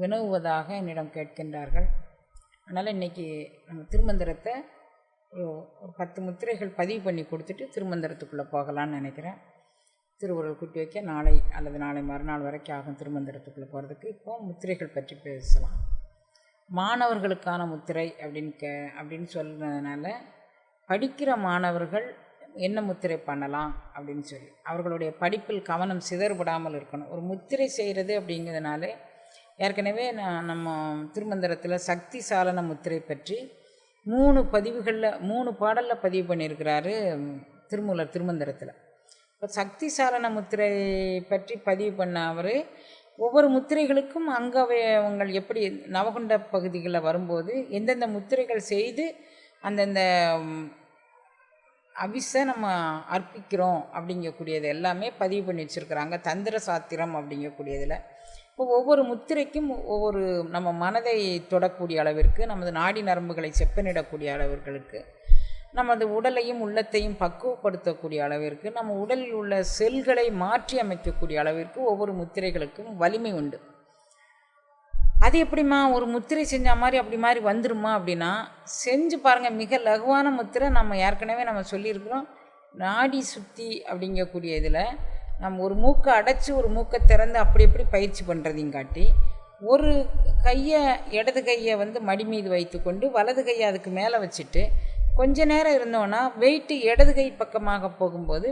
வினவுவதாக என்னிடம் கேட்கின்றார்கள். அதனால் இன்றைக்கி நம்ம திருமந்திரத்தை ஒரு ஒரு பத்து முத்திரைகள் பதிவு பண்ணி கொடுத்துட்டு திருமந்திரத்துக்குள்ளே போகலான்னு நினைக்கிறேன். திருவுருள் குட்டி வைக்க நாளை அல்லது நாளை மறுநாள் வரைக்கும் ஆகும் திருமந்திரத்துக்குள்ளே போகிறதுக்கு இப்போ முத்திரைகள் பற்றி பேசலாம். மாணவர்களுக்கான முத்திரை அப்படின்னு கே அப்படின்னு சொல்கிறதுனால படிக்கிற மாணவர்கள் என்ன முத்திரை பண்ணலாம் அப்படின்னு சொல்லி அவர்களுடைய படிப்பில் கவனம் சிதறுபடாமல் இருக்கணும். ஒரு முத்திரை செய்கிறது அப்படிங்கிறதுனால ஏற்கனவே நான் நம்ம திருமந்திரத்தில் சக்தி சாலன முத்திரை பற்றி மூணு பதிவுகளில் மூணு பாடலில் பதிவு பண்ணியிருக்கிறாரு திருமூலர் திருமந்திரத்தில். இப்போ சக்தி சாலன முத்திரை பற்றி பதிவு பண்ண அவர் ஒவ்வொரு முத்திரைகளுக்கும் அங்கவயவங்கள் எப்படி நவகுண்ட பகுதிகளில் வரும்போது எந்தெந்த முத்திரைகள் செய்து அந்தந்த அவிசை நம்ம அர்ப்பிக்கிறோம் அப்படிங்கக்கூடியது எல்லாமே பதிவு பண்ணி வச்சுருக்குறாங்க. தந்திர சாத்திரம் அப்படிங்கக்கூடியதில். இப்போ ஒவ்வொரு முத்திரைக்கும் ஒவ்வொரு நம்ம மனதை தொடக்கூடிய அளவிற்கு நமது நாடி நரம்புகளை செப்பனிடக்கூடிய அளவிற்கு நமது உடலையும் உள்ளத்தையும் பக்குவப்படுத்தக்கூடிய அளவிற்கு நம்ம உடலில் உள்ள செல்களை மாற்றி அமைக்கக்கூடிய அளவிற்கு ஒவ்வொரு முத்திரைகளுக்கும் வலிமை உண்டு. அது எப்படிம்மா ஒரு முத்திரை செஞ்ச மாதிரி அப்படி மாதிரி வந்துருமா அப்படின்னா செஞ்சு பாருங்கள் மிக லகுவான முத்திரை நம்ம ஏற்கனவே நம்ம சொல்லியிருக்கிறோம். நாடி சுத்தி அப்படிங்கக்கூடிய இதில் நம்ம ஒரு மூக்கை அடைச்சி ஒரு மூக்கை திறந்து அப்படி எப்படி பயிற்சி பண்ணுறதையும் காட்டி ஒரு கையை இடது கையை வந்து மடி மீது வைத்துக்கொண்டு வலது கையை அதுக்கு மேலே வச்சுட்டு கொஞ்ச நேரம் இருந்தோன்னா வெயிட்டு இடது கை பக்கமாக போகும்போது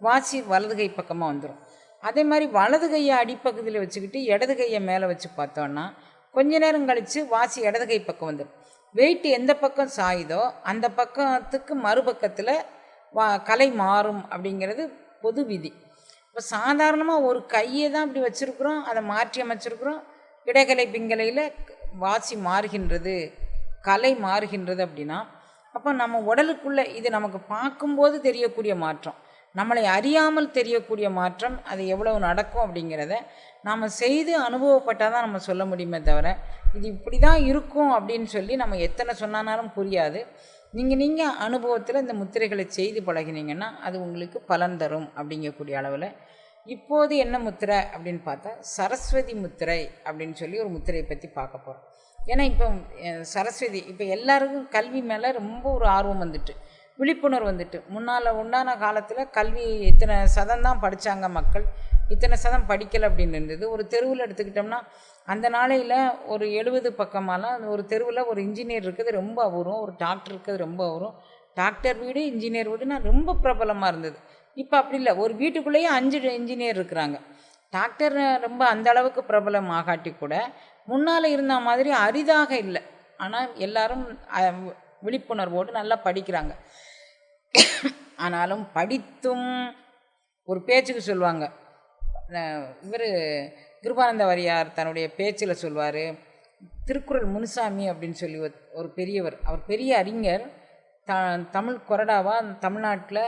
வாசி வலது கை பக்கமாக வந்துடும் அதே மாதிரி வலது கையை அடிப்பகுதியில் வச்சுக்கிட்டு இடது கையை மேலே வச்சு பார்த்தோன்னா கொஞ்ச நேரம் கழித்து வாசி இடது கை பக்கம் வந்துடும் வெயிட் எந்த பக்கம் சாயுதோ அந்த பக்கத்துக்கு மறுபக்கத்தில் வா கலை மாறும் அப்படிங்கிறது பொது விதி. இப்போ சாதாரணமாக ஒரு கையை தான் இப்படி வச்சுருக்குறோம் அதை மாற்றி அமைச்சிருக்கிறோம். இடைக்கலை பிங்கலையில் வாசி மாறுகின்றது கலை மாறுகின்றது அப்படின்னா அப்போ நம்ம உடலுக்குள்ளே இது நமக்கு பார்க்கும்போது தெரியக்கூடிய மாற்றம் நம்மளை அறியாமல் தெரியக்கூடிய மாற்றம் அது எவ்வளவு நடக்கும் அப்படிங்கிறத நாம் செய்து அனுபவப்பட்டால் தான் நம்ம சொல்ல முடியுமே தவிர இது இப்படி தான் இருக்கும் அப்படின்னு சொல்லி நம்ம எத்தனை சொன்னாலும் புரியாது. நீங்கள் நீங்கள் அனுபவத்தில் இந்த முத்திரைகளை செய்து பழகினீங்கன்னா அது உங்களுக்கு பலன் தரும் அப்படிங்கக்கூடிய அளவில். இப்போது என்ன முத்திரை அப்படின்னு பார்த்தா சரஸ்வதி முத்திரை அப்படின்னு சொல்லி ஒரு முத்திரையை பற்றி பார்க்க போகிறோம் ஏன்னா இப்போ சரஸ்வதி இப்போ எல்லாருக்கும் கல்வி மேலே ரொம்ப ஒரு ஆர்வம் வந்துட்டு விழிப்புணர்வு வந்துட்டு. முன்னால் உண்டான காலத்தில் கல்வி இத்தனை சதம் தான் படித்தாங்க மக்கள். இத்தனை சதம் படிக்கலை அப்படின்னு இருந்தது. ஒரு தெருவில் எடுத்துக்கிட்டோம்னா அந்த நாளையில் ஒரு எழுபது பக்கமாலாம் ஒரு தெருவில் ஒரு இன்ஜினியர் இருக்குது ரொம்ப வரும் ஒரு டாக்டர் இருக்கிறது ரொம்ப வரும் டாக்டர் வீடு இன்ஜினியர் வீடுனா ரொம்ப பிரபலமாக இருந்தது. இப்போ அப்படி இல்லை. ஒரு வீட்டுக்குள்ளேயே அஞ்சு இன்ஜினியர் இருக்கிறாங்க. டாக்டர் ரொம்ப அந்த அளவுக்கு பிரபலம் ஆகாட்டி கூட முன்னால் இருந்த மாதிரி அரிதாக இல்லை. ஆனால் எல்லாரும் விழிப்புணர்வோடு நல்லா படிக்கிறாங்க. ஆனாலும் படித்தும் ஒரு பேச்சுக்கு சொல்லுவாங்க. இவர் கிருபானந்த வாரியார் தன்னுடைய பேச்சில் சொல்வார் திருக்குறள் முனுசாமி அப்படின்னு சொல்லி ஒரு பெரியவர். அவர் பெரிய அறிஞர். த தமிழ் கொறடாவா? தமிழ்நாட்டில்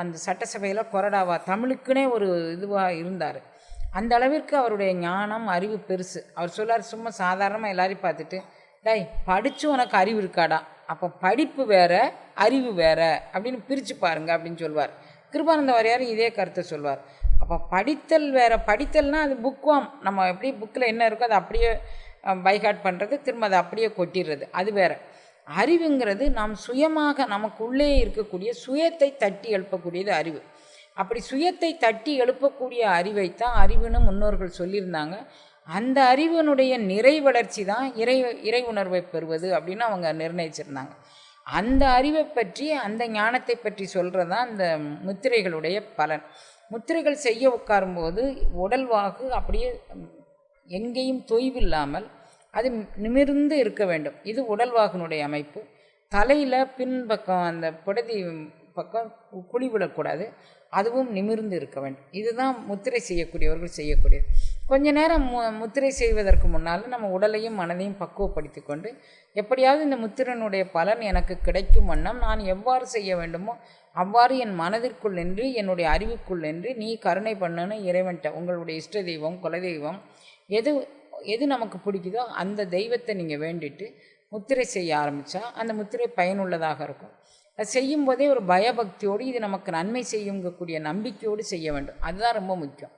அந்த சட்டசபையில் கொறடாவா? தமிழுக்குனே ஒரு இதுவாக இருந்தார். அந்த அளவிற்கு அவருடைய ஞானம் அறிவு பெருசு. அவர் சொல்லார் சும்மா சாதாரணமாக எல்லாரையும் பார்த்துட்டு டேய் படித்து உனக்கு அறிவு இருக்காடா? அப்போ படிப்பு வேற அறிவு வேறு அப்படின்னு பிரித்து பாருங்க அப்படின்னு சொல்லுவார் கிருபானந்த வாரியார் இதே கருத்தை சொல்வார். அப்போ படித்தல் வேறு படித்தல்னால் அது புக்வாம் நம்ம எப்படி புக்கில் என்ன இருக்கோ அதை அப்படியே பைகாட் பண்ணுறது திரும்ப அதை அப்படியே கொட்டிடுறது. அது வேறு. அறிவுங்கிறது நாம் சுயமாக நமக்குள்ளே இருக்கக்கூடிய சுயத்தை தட்டி எழுப்பக்கூடியது அறிவு. அப்படி சுயத்தை தட்டி எழுப்பக்கூடிய அறிவைத்தான் அறிவுன்னு முன்னோர்கள் சொல்லியிருந்தாங்க. அந்த அறிவினுடைய நிறை வளர்ச்சி தான் இறை இறை உணர்வை பெறுவது அப்படின்னு அவங்க நிர்ணயிச்சிருந்தாங்க. அந்த அறிவை பற்றி அந்த ஞானத்தை பற்றி சொல்கிறது தான் அந்த முத்திரைகளுடைய பலன். முத்திரைகள் செய்ய உட்காரும்போது உடல்வாகு அப்படியே எங்கேயும் தொய்வில்லாமல் அது நிமிர்ந்து இருக்க வேண்டும். இது உடல்வாகனுடைய அமைப்பு. தலையில் பின்பக்கம் அந்த புடதி பக்கம் குழி விடக்கூடாது அதுவும் நிமிர்ந்து இருக்க வேண்டும். இதுதான் முத்திரை செய்யக்கூடியவர்கள் செய்யக்கூடியது. கொஞ்ச நேரம் மு முத்திரை செய்வதற்கு முன்னால் நம்ம உடலையும் மனதையும் பக்குவப்படுத்தி கொண்டு எப்படியாவது இந்த முத்திரனுடைய பலன் எனக்கு கிடைக்கும் வண்ணம் நான் எவ்வாறு செய்ய வேண்டுமோ அவ்வாறு என் மனதிற்குள் நின்று என்னுடைய அறிவுக்குள் நின்று நீ கருணை பண்ணுன்னு இறைவன்ட்ட உங்களுடைய இஷ்ட தெய்வம் குலதெய்வம் எது எது நமக்கு பிடிக்குதோ அந்த தெய்வத்தை நீங்கள் வேண்டிட்டு முத்திரை செய்ய ஆரம்பித்தா அந்த முத்திரை பயனுள்ளதாக இருக்கும். செய்யும்போதே ஒரு பயபக்தியோடு இது நமக்கு நன்மை செய்யுங்கக்கூடிய நம்பிக்கையோடு செய்ய வேண்டும். அதுதான் ரொம்ப முக்கியம்.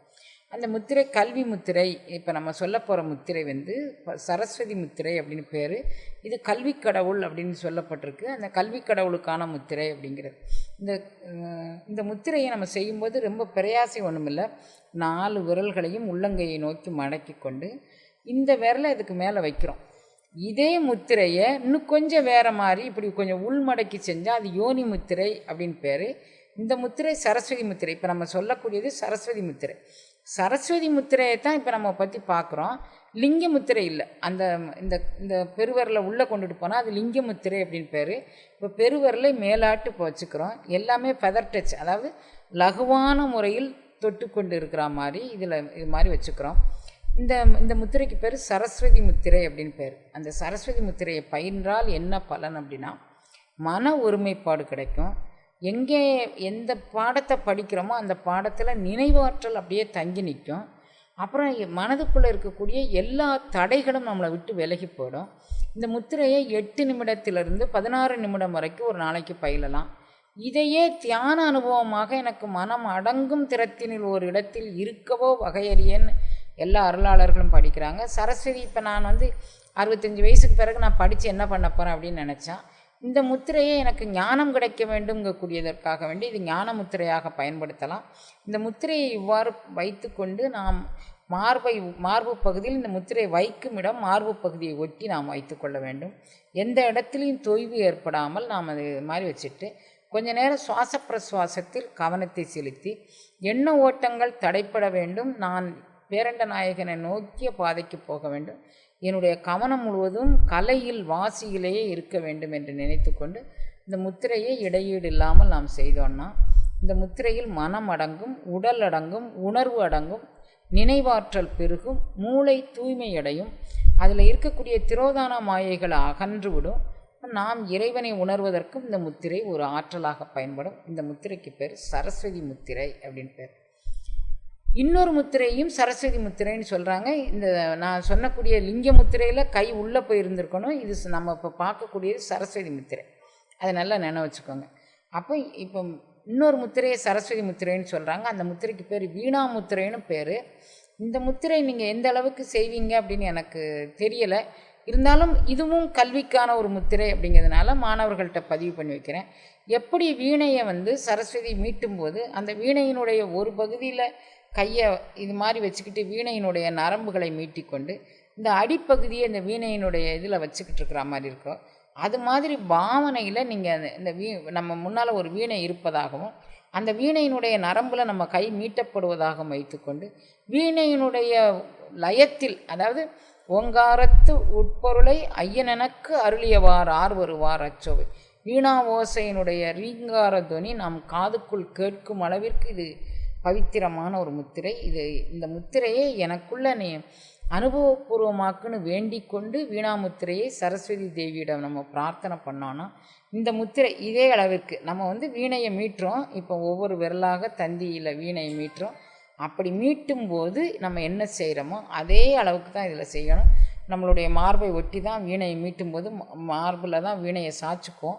அந்த முத்திரை கல்வி முத்திரை இப்போ நம்ம சொல்ல போகிற முத்திரை வந்து சரஸ்வதி முத்திரை அப்படின்னு பேர். இது கல்வி கடவுள் அப்படின்னு சொல்லப்பட்டிருக்கு. அந்த கல்வி கடவுளுக்கான முத்திரை அப்படிங்கிறது. இந்த இந்த முத்திரையை நம்ம செய்யும்போது ரொம்ப பிரயாசை ஒன்றுமில்லை நாலு விரல்களையும் உள்ளங்கையை நோக்கி மடக்கி கொண்டு இந்த விரலை இதுக்கு மேலே வைக்கிறோம். இதே முத்திரையை இன்னும் கொஞ்சம் வேறு மாதிரி இப்படி கொஞ்சம் உள்மடக்கி செஞ்சால் அது யோனி முத்திரை அப்படின்னு பேர். இந்த முத்திரை சரஸ்வதி முத்திரை. இப்போ நம்ம சொல்லக்கூடியது சரஸ்வதி முத்திரை. சரஸ்வதி முத்திரையை தான் இப்போ நம்ம பற்றி பார்க்குறோம் லிங்க முத்திரை இல்லை. அந்த இந்த இந்த பெருவரில் உள்ளே கொண்டுட்டு போனால் அது லிங்க முத்திரை அப்படின்னு பேர். இப்போ பெருவரில் மேலாட்டு இப்போ வச்சுக்கிறோம். எல்லாமே ஃபெதர் டச் அதாவது லகுவான முறையில் தொட்டு கொண்டு இருக்கிற மாதிரி இதில் இது மாதிரி வச்சுக்கிறோம். இந்த இந்த முத்திரைக்கு பேர் சரஸ்வதி முத்திரை அப்படின்னு பேர். அந்த சரஸ்வதி முத்திரையை பயின்றால் என்ன பலன் அப்படின்னா மன ஒருமைப்பாடு கிடைக்கும். எங்கே எந்த பாடத்தை படிக்கிறோமோ அந்த பாடத்தில் நினைவாற்றல் அப்படியே தங்கி நிற்கும். அப்புறம் மனதுக்குள்ளே இருக்கக்கூடிய எல்லா தடைகளும் நம்மளை விட்டு விலகி போயிடும். இந்த முத்திரையை எட்டு நிமிடத்திலிருந்து பதினாறு நிமிடம் வரைக்கும் ஒரு நாளைக்கு பயிலலாம். இதையே தியான அனுபவமாக எனக்கு மனம் அடங்கும் திறத்தினில் ஒரு இடத்தில் இருக்கவோ வகையறியன்னு எல்லா அருளாளர்களும் படிக்கிறாங்க. சரஸ்வதி இப்போ நான் வந்து அறுபத்தஞ்சு வயசுக்கு பிறகு நான் படித்து என்ன பண்ண போகிறேன் அப்படின்னு நினச்சேன். இந்த முத்திரையை எனக்கு ஞானம் கிடைக்க வேண்டும்ங்கக்கூடியதற்காக வேண்டி இது ஞான முத்திரையாக பயன்படுத்தலாம். இந்த முத்திரையை இவ்வாறு வைத்துக்கொண்டு நாம் மார்பை மார்பு பகுதியில் இந்த முத்திரை வைக்கும் இடம் மார்பு பகுதியை ஒட்டி நாம் வைத்துக்கொள்ள வேண்டும். எந்த இடத்துலையும் தொய்வு ஏற்படாமல் நாம் அது மாதிரி வச்சுட்டு கொஞ்ச நேரம் சுவாச பிரசுவாசத்தில் கவனத்தை செலுத்தி எண்ண ஓட்டங்கள் தடைப்பட வேண்டும். நான் பேரண்ட நாயகனை நோக்கிய பாதைக்கு போக வேண்டும். என்னுடைய கவனம் முழுவதும் கலையில் வாசியிலேயே இருக்க வேண்டும் என்று நினைத்துக்கொண்டு இந்த முத்திரையை இடையீடு இல்லாமல் நாம் செய்தோம்னா இந்த முத்திரையில் மனம் அடங்கும் உடல் அடங்கும் உணர்வு அடங்கும் நினைவாற்றல் பெருகும் மூளை தூய்மையடையும் அதில் இருக்கக்கூடிய திரோதான மாயைகளை அகன்றுவிடும் நாம் இறைவனை உணர்வதற்கும் இந்த முத்திரை ஒரு ஆற்றலாக பயன்படும். இந்த முத்திரைக்கு பேர் சரஸ்வதி முத்திரை அப்படின்னு பேர். இன்னொரு முத்திரையும் சரஸ்வதி முத்திரைன்னு சொல்கிறாங்க இந்த நான் சொன்னக்கூடிய லிங்க முத்திரையில் கை உள்ளே போயிருந்துருக்கணும். இது நம்ம இப்போ பார்க்கக்கூடியது சரஸ்வதி முத்திரை. அதை நல்லா நினைவு வச்சுக்கோங்க. அப்போ இப்போ இன்னொரு முத்திரையை சரஸ்வதி முத்திரைன்னு சொல்கிறாங்க அந்த முத்திரைக்கு பேர் வீணா முத்திரைன்னு பேர். இந்த முத்திரை நீங்கள் எந்த அளவுக்கு செய்வீங்க அப்படின்னு எனக்கு தெரியலை. இருந்தாலும் இதுவும் கல்விக்கான ஒரு முத்திரை அப்படிங்கிறதுனால மாணவர்கள்ட்ட பதிவு பண்ணி வைக்கிறேன். எப்படி வீணையை வந்து சரஸ்வதி மீட்டும் போது அந்த வீணையினுடைய ஒரு பகுதியில் கையை இது மாதிரி வச்சுக்கிட்டு வீணையினுடைய நரம்புகளை மீட்டிக்கொண்டு இந்த அடிப்பகுதியை இந்த வீணையினுடைய இதில் வச்சுக்கிட்டு இருக்கிற மாதிரி இருக்கும். அது மாதிரி பாவனையில் நீங்கள் இந்த வீ நம்ம முன்னால் ஒரு வீணை இருப்பதாகவும் அந்த வீணையினுடைய நரம்பில் நம்ம கை மீட்டப்படுவதாகவும் வைத்துக்கொண்டு வீணையினுடைய லயத்தில் அதாவது ஓங்காரத்து உட்பொருளை ஐயனனுக்கு அருளியவார் ஆர் வருவார் அச்சோவை. வீணா ஓசையினுடைய ரீங்கார துவனி நம் காதுக்குள் கேட்கும் அளவிற்கு இது பவித்திரமான ஒரு முத்திரை. இது இந்த முத்திரையை எனக்குள்ள நீ அனுபவபூர்வமாக்குன்னு வேண்டிக் கொண்டு வீணாமுத்திரையை சரஸ்வதி தேவியிடம் நம்ம பிரார்த்தனை பண்ணோன்னா இந்த முத்திரை இதே அளவிற்கு நம்ம வந்து வீணையை மீட்டுறோம். இப்போ ஒவ்வொரு விரலாக தந்தியில் வீணையை மீட்டுறோம். அப்படி மீட்டும் போது நம்ம என்ன செய்கிறோமோ அதே அளவுக்கு தான் இதில் செய்யணும். நம்மளுடைய மார்பை ஒட்டி தான் வீணையை மீட்டும் போது மார்பில் தான் வீணையை சாய்ச்சிக்கும்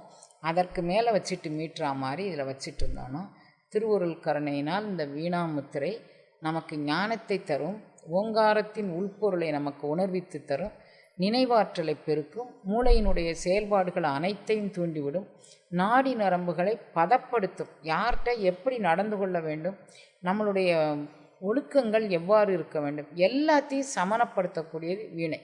அதற்கு மேலே வச்சுட்டு மீட்டுற மாதிரி இதில் வச்சுட்டு இருந்தோன்னா திருவருள் கருணையினால் இந்த வீணாமுத்திரை நமக்கு ஞானத்தை தரும் ஓங்காரத்தின் உள்பொருளை நமக்கு உணர்வித்து தரும் நினைவாற்றலை பெருக்கும் மூளையினுடைய செயல்பாடுகள் அனைத்தையும் தூண்டிவிடும் நாடி நரம்புகளை பதப்படுத்தும் யார்கிட்ட எப்படி நடந்து கொள்ள வேண்டும் நம்மளுடைய ஒழுக்கங்கள் எவ்வாறு இருக்க வேண்டும் எல்லாத்தையும் சமனப்படுத்தக்கூடியது வீணை.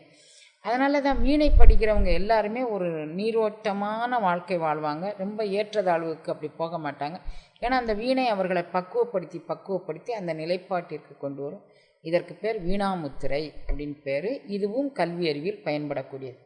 அதனால தான் வீணை படிக்கிறவங்க எல்லாருமே ஒரு நீரோட்டமான வாழ்க்கை வாழ்வாங்க ரொம்ப ஏற்றதாழ்வுக்கு அப்படி போக மாட்டாங்க. ஏன்னா அந்த வீணை அவர்களை பக்குவப்படுத்தி பக்குவப்படுத்தி அந்த நிலைப்பாட்டிற்கு கொண்டு வரும். இதற்கு பேர் வீணாமுத்திரை அப்படின்னு பேர். இதுவும் கல்வி அறிவில் பயன்படக்கூடியது.